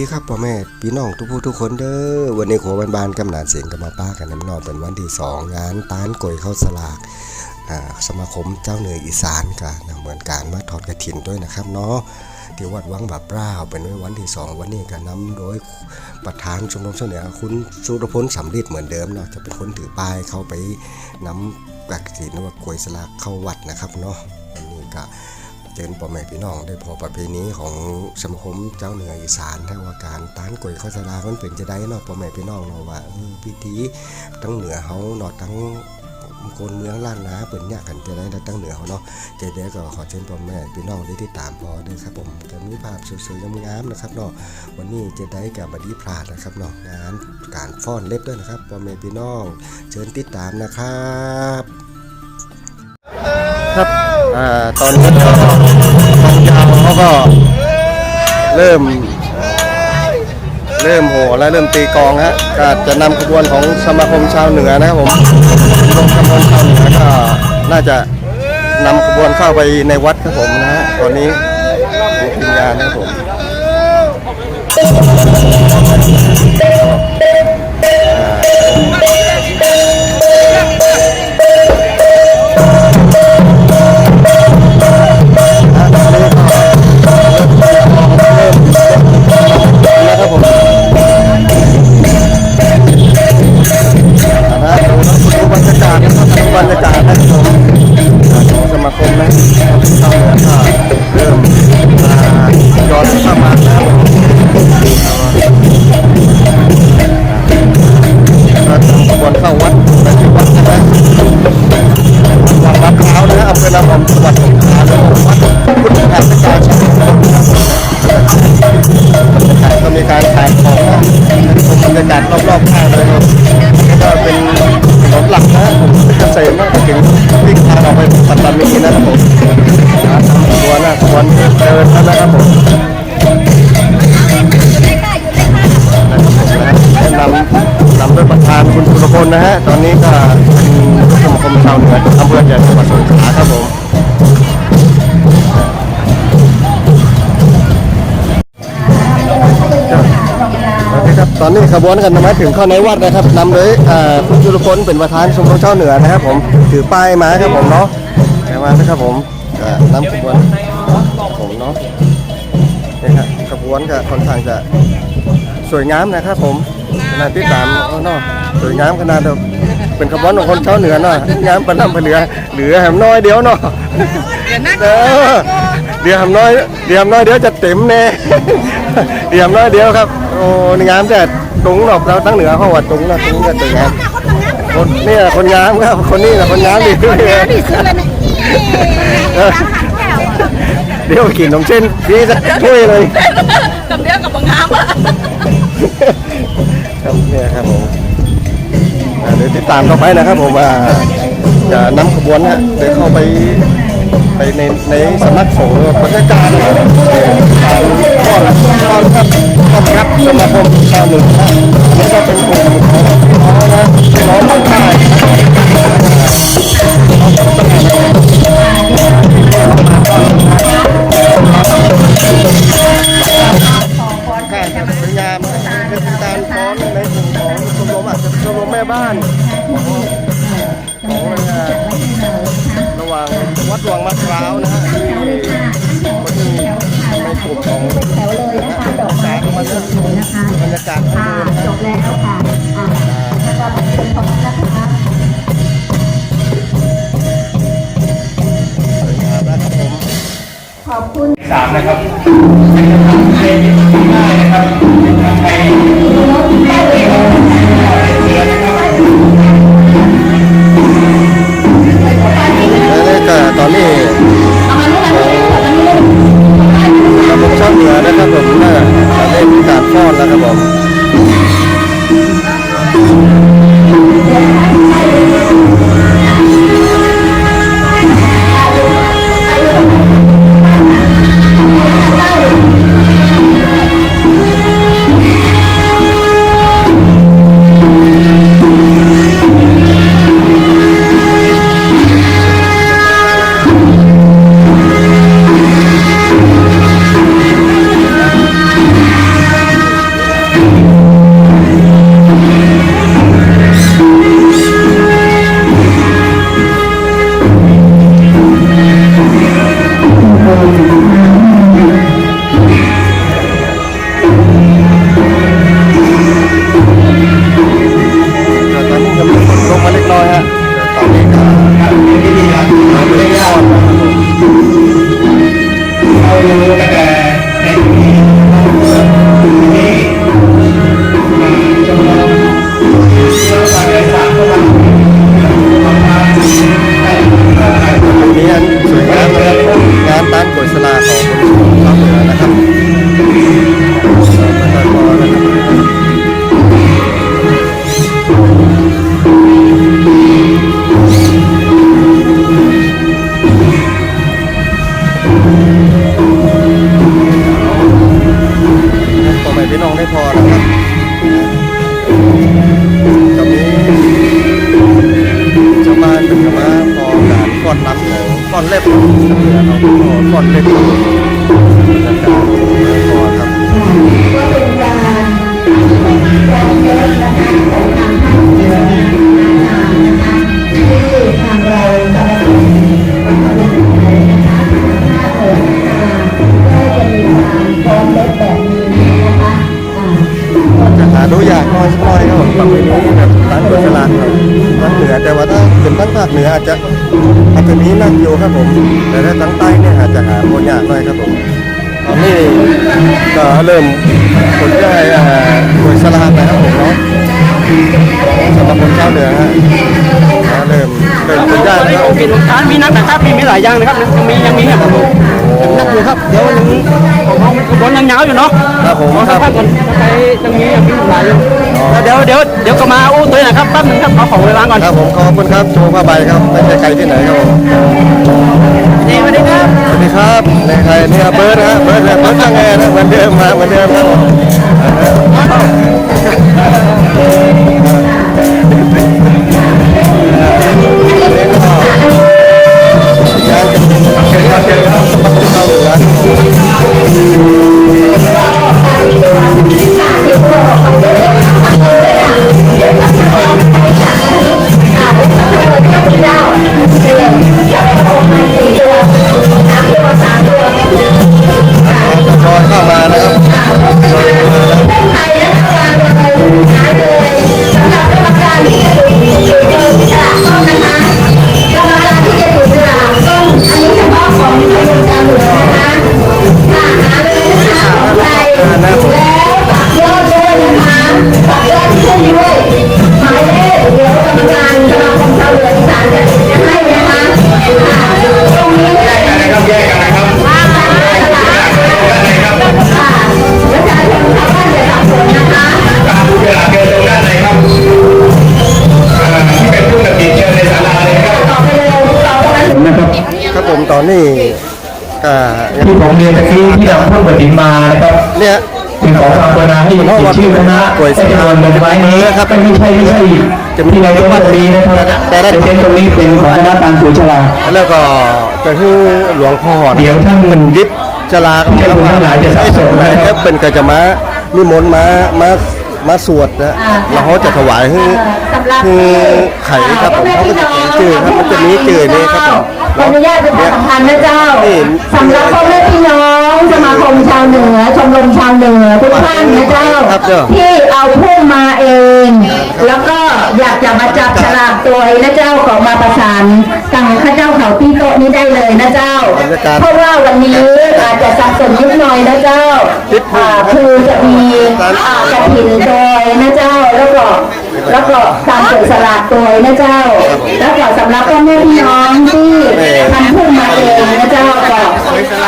ดีครับพ่อแม่พี่น้องทุกผู้ทุกคนเด้อวันนี้โขบานบานๆกำนานเสียงกับมาป้ากันน้ำนองเป็นวันที่สองงานตานกยเข้าสลากสมาคมเจ้าเหนืออีสานกันเหมือนการมาทอดกระถินด้วยนะครับเนาะที่วัดวังบาปราเป็นวันที่สองวันนี้กันนำโดยประธานชมรมเจ้าเหนือคุณสุรพลสำลิดเหมือนเดิมเนาะจะเป็นคนถือป้ายเข้าไปนำกระถินว่ากวยสลากเข้าวัดนะครับเนาะวันนี้ก็ เจิญพ่อแม่พี่น้องได้พอประเพณีของสมาคมเจ้าเหนืออีสานถ้าว่าการต้านกวยข้าวสารมันเป็นจะได้เนาะพ่อแม่พี่น้องเนาะว่าพิธีทั้งเหนือเฮาเนาะทั้งโกนเมืองล้านนาเปิ่นเนี่ยกันจะได้ทั้งเหนือเฮาเนาะเจเดก็ขอเชิญพ่อแม่พี่น้องได้ติดตามพอด้วยครับผมจะมีภาพสวยๆงามๆนะครับเนาะวันนี้เจะได้กับบดีพลาดนะครับเนาะงานการฟ้อนเล็บด้วยนะครับพ่อแม่พี่น้อง เชิญติดตามนะครับ อ่าตอนนี้ก็กองยาวเขาก็เริ่ม เริ่มโหและเริ่มตีกองฮะก็จะนำขบวนของสมาคมชาวเหนือนะครับผมสมาคมชาวเหนือก็น่าจะนำขบวนเข้าไปในวัดครับผมนะฮะตอนนี้ทีมงานนะครับผม ไปปัตตานีนะครับผมทำตัวนะควรเดินแล้วนะครับผมนะครับผมนะนำนำโดยประธานคุณสุรพลนะฮะ ตอนนี้ก็เป็นสมาคมชาวเหนืออำเภอใหญ่จังหวัดสงขลาครับผมโอเคครับตอนนี้ขบวนกันมาถึงเข้าในวัดนะครับนำโดยคุณจุลพลเป็นประธานชมรมเจ้าเหนือนะครับผมถือป้ายมาครับผมเนาะ มานะครับผมอ่านำขบวนผมเนาะนี่ครับขบวนก็ค่อนข้างจะสวยงามนะครับผมขนาดที่สามเนาะสวยงามขนาดแบบเป็นขบวนของคนเจ้าเหนือเนาะงามประนำประเหลือเหลือแหมน้อยเดียวเนาะเออเดี๋ยวแหมน้อยเดี๋ยวแหมน้อยเดี๋ยวจะเต็มแน่เดี๋ยวแหมน้อยเดียวครับโอ้นี่งามแต่ตุงเนาะเราตั้งเหนือเขาว่าตุงนะตุงก็ตุงงามคนนี่แหละคนงามครับคนนี้แหละคนงามดีเออ เดี๋ยวกินนมเส้นพี่จะช่วยเลยกับเดียวกับบางงามอะครับเนี่ยครับผมอ่าเดี๋ยวติดตามต่อไปนะครับผมว่าจะนำขบวนนะเดี๋ยวเข้าไปไปในในสำนักสงฆ์บรรยากาศนะครับการต้อนรับต้อนรับต้อนรับสมาคมชาวเหนือนะนี่ก็เป็นกลุ่มของพี่น้องนะพี่น้องภาคใต้ บรรยากาศค่ะจบแล้วค่ะอ่าแล้วก็เป็นของนะคะสวยงามนะครับผมขอบคุณสามนะครับเป็นคำถามเพลงที่ง่ายนะครับเป็นคำไทยและนี่ก็ตอนนี้ระบบช่างเหนือนะครับผมน่าจะได้มีการฟ้อนแล้วครับผม เนทางภาคเหนืออาจจะอาจจะมีนักอยู่ครับผม แต่ถ้าทางใต้เนี่ยอาจจะหาโคยากหน่อยครับผมตอนนี้ก็เริ่มคนได้อ่าโดยสลากนะครับผมเนาะสำหรับคนชาวเหนือฮะเริ่ม เริ่มคนได้แล้วครับมีลูกค้ามีนักนะครับมีมีหลายอย่างนะครับยังมียังมีครับผมนักอยู่ครับเดี๋ยวยังของเขามันบนยังยาวอยู่เนาะครับผมขอคสัรักบพักก่อนไปยังมียังมีหลายอยู่เดี๋ยวเดี๋ยวเดี๋ยวก็มาอู้ตัวนะครับแป๊บนึงครับขอของเวลาก่อนครับผมขอบคุณครับโชว์ผ้าใบครับไม่ใช่ใครที่ไหนครับผมนี่สวัสดีครับสวัสดีครับในใครเนี่ยเบิร์ดนะฮะเบิร์ดนะเบิร์ดทางไงนะเหมือนเดิมมาเหมือนเดิมครับ เครับผมตอนนี้ก็ยังที่ผมเรียนตะกี้ที่นำผู้ปฏิมานะครับเนี่ยเป็นของภาวนาให้เขียนชื่อคณะได้จำนวนเงินไว้นี้ครับไม่ใช่ไม่ใช่ที่เราวัดนี้นะครับแต่เส้นตรงนี้เป็นของคณะการสุฉลาดแล้วก็จะคือหลวงพ่อเดี๋ยวท่านมันยิบจลาก็ท่านผู้ทั้งหลายจะสับสนนะครับครับเป็นก็จะมานิมนต์มามา มาสวดนะแล้วเขาจะถวายให้คือไข่ครับผมเขาก็จะเขียนชื่อครับมันจะมีชื่อนี้ครับผมขออนุญาตประชาสัมพันธ์นะเจ้าสำหรับพ่อแม่พี่น้องสมาคมชาวเหนือชมรมชาวเหนือทุกท่านนะเจ้าที่เอาพุ่มมาเอง แล้วก็อยากจะมาจับฉลากตัวเองนะเจ้าขอมาประสานสั่งข้าเจ้าเขา ที่โต๊ะนี้ได้เลยนะเจ้า เพราะว่าวันนี้อาจจะสับสนนิดหน่อยนะเจ้าอ่าคือจะมีอ่ากระถิ่นโดยนะเจ้าแล้วก็แล้วก็การเปิดสลากตัวนะเจ้า แล้วก็สำหรับพ่อแม่พี่น้องที่ทำพุ่มมาเองนะเจ้าก็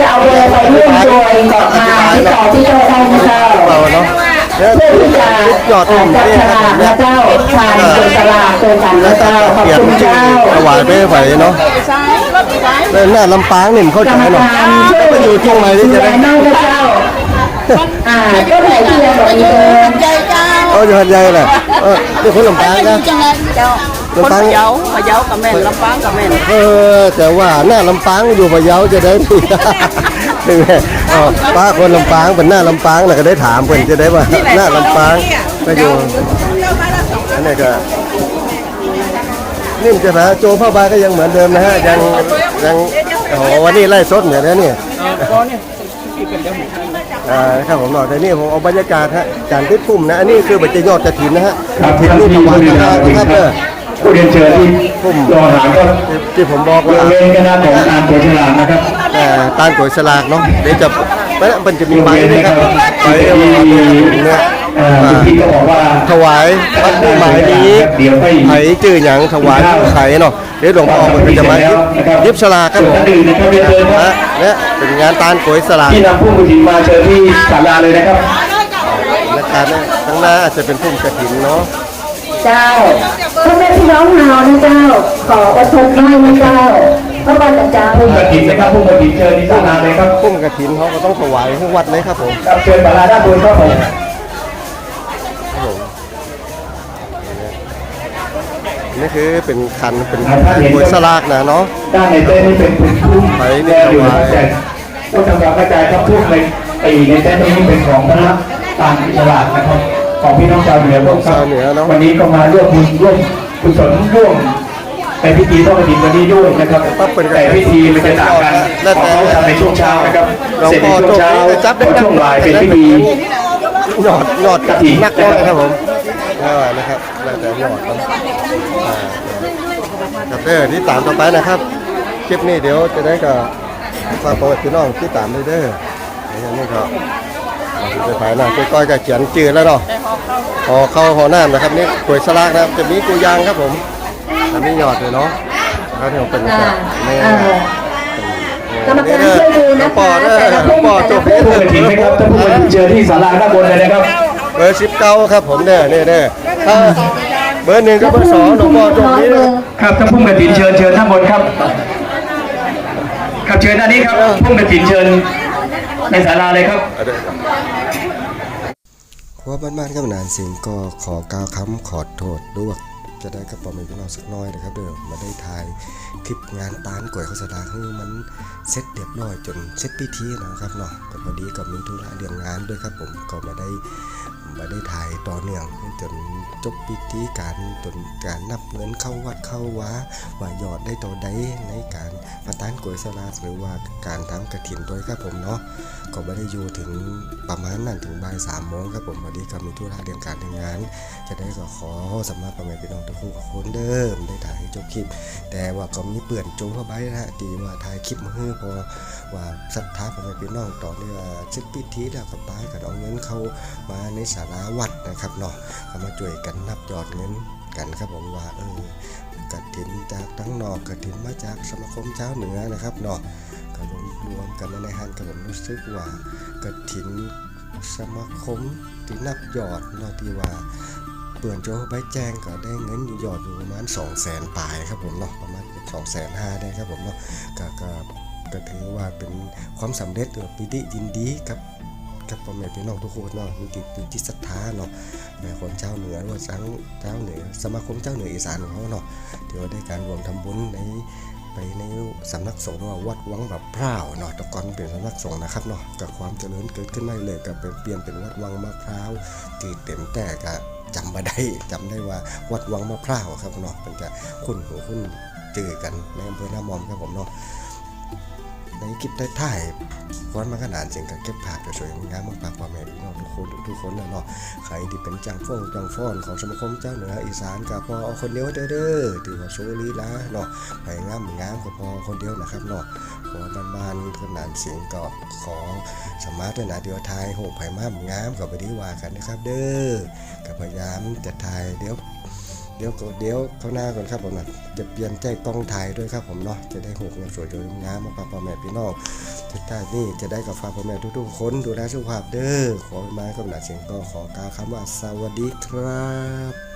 จะเอาเบอร์ไปร่วมโดยก็มาติดต่อที่โต๊ะได้นะเจ้า เราเนาะเนี่ยเพื่อจะอดจัทุ่บมฉลากนะเจ้าทานเป็นฉลากตัวกันนะเจ้าขอบคุณเจ้าถวายไปไหวเนาะแล้วหน้าลำปางนี่มันเข้าใจเนาะการช่วยไปอยู่ช่วงไหนที่จะได้ดูแลน้องนะเจ้าอ่าก็ไหนที่ยังบอกอีกเดิมใจเจ้าเอออยู่หันใหญ่แหละเออนี่คนลำปางนะเลยเจ้าลำปางพะเยาพะเยากับแม่ลำปางกับแม่เออแต่ว่าหน้าลำปางอยู่พะเยาจะได้พี่เป็ นไงอ๋อป้าคนลำปางเป็นหน้าลำปางน่ะก็ได้ถามเพิ่นจะได้ว่าหน้าลำปางก็อยู่อันนี้ก็นิ่มจะแพ้โจผ้าใบก็ยังเหมือนเดิมนะฮะยังยังโอ้โหวันนี้ไล่สดเหมือนนะเนี่ยอ่าครับผมหน่อยแต่นี่ผมเอาบรรยากาศฮะการติดปุ่มนะอันนี้คือบัจจยอดกระถินนะฮะครับถินท่านลูกที่ถวายผู้พเรียนระนะครับเด้อ ผู้เรียนเชิญที่รอหารก็ที่ผมบอกบริว่าเวณคณะของการสุฉลาดนะครับแต่ตานก๋วยสลากเนาะเดี๋ยวจะมันมันจะมีใบด้วยครับใบที่เอามาเนี่ยเอ่อคุณพี่ก็บอกว่าถวายวัดหมายนี้เดี๋ยวให้ไผจื่อหยังถวายไข่เนาะเดี๋ยวหลวงพ่อมันก็จะมายิบยิบสลากครับส่วนผมท่านอื่นนะครับเรียนเชิญครับนะเนี่ยเป็นงานตานก๋วยสลากที่นำผู้กฐินมาเชิญที่ศาลาเลยนะครับนะครับเนี่ยข้างหน้าอาจจะเป็นพุ่มกระถินเนาะ เจ้าพ่อแม่พี่น้องเรานะเจ้า ขออดทนหน่อยนะเจ้าพระบาทเจ้าผู้กฐินนะครับผู้กฐินเชิญที่ศาลาเลยครับพุ่มกระถินเขาก็ต้องถวายให้วัดเลยครับผมครับเชิญศาลาด้านบนครับผมคนี่คือเป็นคันเป็นหวยสลากนะเนาะด้านในเต้นนี่เป็นเป็นทุ่งไปนี่แล้อยู่ถวายแต่ก็ทำการกระจายครับทุ่งในปีในเต้นตรงนี้เป็นของพระตามอิสระนะครับ ของพี่น้องชาวเหนือพวกชาวเหนือเนาะวันนี้ก็มาร่วมบุญร่วมกุศลร่วมในพิธีทอดกฐินวันนี้ด้วยนะครับปั๊บเป็นแต่พิธีมันจะต่างกันแล้วของแต่เขาทำในช่วงเช้านะครับหลวงเสร็จพ่ในอช่วงเช้าโชคดีจับได้พอช่วงบ่ายเป็นพิธีหยอดหยอดกระถิ่นนักน้อยครับผมเออนะครับแล้วแต่หยอดเนาะอ่าครับเด้อที่ตามต่อไปนะครับคลิปนี้เดี๋ยวจะได้กับฝากบอกพี่น้องที่ตามเลยเด้อเดี๋ยวนี่ก็ ไปถ่ายหน้าก้อยๆกับเขียนจืดแล้วเนาะหอเข้าหอน้ำนะครับนี่กล้วยสลากนะครับจะมีกูยางครับผมอันนี้หยอดเลยเนาะแล้วที่ผมเป็นอ่านี่เออกรรมการช่วยดูนะปอคะเด้อแต่ละพุ่มปอแต่จละบพุ่เด้มผู้กฐินนะครับท่านผู้กฐินเจอที่ศาลาด้านบนเลยนะครับเบอร์สิบเก้าครับผมเด้อเด้อเด้อถ้าเบอร์หนึ่งกับเบอร์สองหลวงพ่อตรงนี้นะครับท่านผู้กฐินเชิญเชิญท่านบนครับ ครับเชิญด้านนี้ครับผู้กฐินเชิญ ในศาลาเลยครับว่าบ้านๆกับนานสิงก็ขอกล่าวคำขอโทษด้วย จะได้กระป๋อมพี่น้องสักน้อยนะครับเด้อมาได้ถ่ายคลิปงานตานก๋วยข้าวสาคือมันเสร็จเรียบร้อยจนเสร็จพิธีนะครับเนาะก็พอดีกับมีธุระเรื่องงานด้วยครับผมก็มาได้มาได้ถ่ายต่อเนื่องจนจบพิธีการจนการนับเงินเข้าวัดเข้าว้าว่ายอดได้ตัวใดในการมาตานก๋วยสลาหรือว่าการทำกระถินด้วยครับผมเนาะก็ไม่ได้อยู่ถึงประมาณนั้นถึงบ่ายสามโมงครับผมวันนี้ก็มีธุระเรื่องการทำงาน จะได้ก็ขอสำหรับประมาณพี่น้องทุกคนเดิมได้ถ่ายให้จบคลิป แต่ว่าก็มีเปื่อนจ้เข้าไปนะฮะดีว่าถ่ายคลิปมาให้พอว่าศรัทธาประมาณพี่น้องต่อเนี่ยชิดพิธีแล้วกับป้าก็เอาเงินเข้ามาในสาราวัดนะครับเนาะก็มาช่วยกันนับยอดเงินกันครับผมว่าเออกฐินจากทั้งนอกกฐินมาจากสมาคมเจ้าเหนือนะครับเนาะก็รวมรวมกันในฮันกับผมรู้สึกว่ากระถินสมาคมที่นับยอดเนาะที่ว่า ปื่อนโจใบแจ้งก็ได้เงินอยู่ยอดอยู่ประมาณ2 0 0แสนปลายครับผมเนาะประมาณ2 5 0 0 0ได้ครับผมเนาะก็ก็ก็ถือว่าเป็นความสำเร็จหรือปิติยินดีกับกับพ่อแม่พี่น้องทุกคนเนาะมีจิตมีจิตศรัทธาเนาะแม่คนเจ้าเหนือหรือว่าสังเจ้าเหนือสมาคมเจ้าเหนืออีสานของเขาเนาะที่ว่าได้การรวมทำบุญในไปในสำนักสงฆ์ว่าวัดวังแบบพร้าวเนาะต่ก่อนเป็นสำนักสงฆ์นะครับเนาะกับความเจริญเกิดขึ้นไม่เลยกับเป็นเปลี่ยนเป็นวัดวังมะพร้าวที่เต็มแต่ก็ จำมาได้จำได้ว่าวัดวังมะพร้าวครับเนาะเป็นจะคุ้นหูคุ้นเจอกันในอำเภอหน้ามอมครับผมเนาะ ในคลิปท้ายๆควันมาขนาดเสียงกับเก็บภาพสวยๆงามมากๆพ่อแม่พี่น้องทุกคนทุกคนนะเนาะใครที่เป็นจังฟ้องจังฟ้อนของสมาคมเจ้าเหนืออีสานกับพอเอาคนเดียวเด้อเด้อที่ว่าโชว์ลีลาเนาะไปงามงามก็พอคนเดียวนะครับเนาะขอบ้านๆขนาดเสียงก็ขอสมาร์ทด้วยนะเดียวทายโหไผ่มามงามก็ไปดีว่ากันนะครับ เด้อกับพยายามจะทายเดี๋ยว เดี๋ยวก็เดี๋ยวเข้าหน้าก่อนครับผมนะจะเปลี่ยนใจกล้องถ่ายด้วยครับผมเนาะจะได้หกงามสวยๆงามมาฝากพ่อแม่พี่น้องทุกท่านนี่จะได้กับฝากพ่อแม่ทุกๆคนดูแลสุขภาพเด้อขอมากับหนาเสียงก็ขอกล่าวคำว่าสวัสดีครับ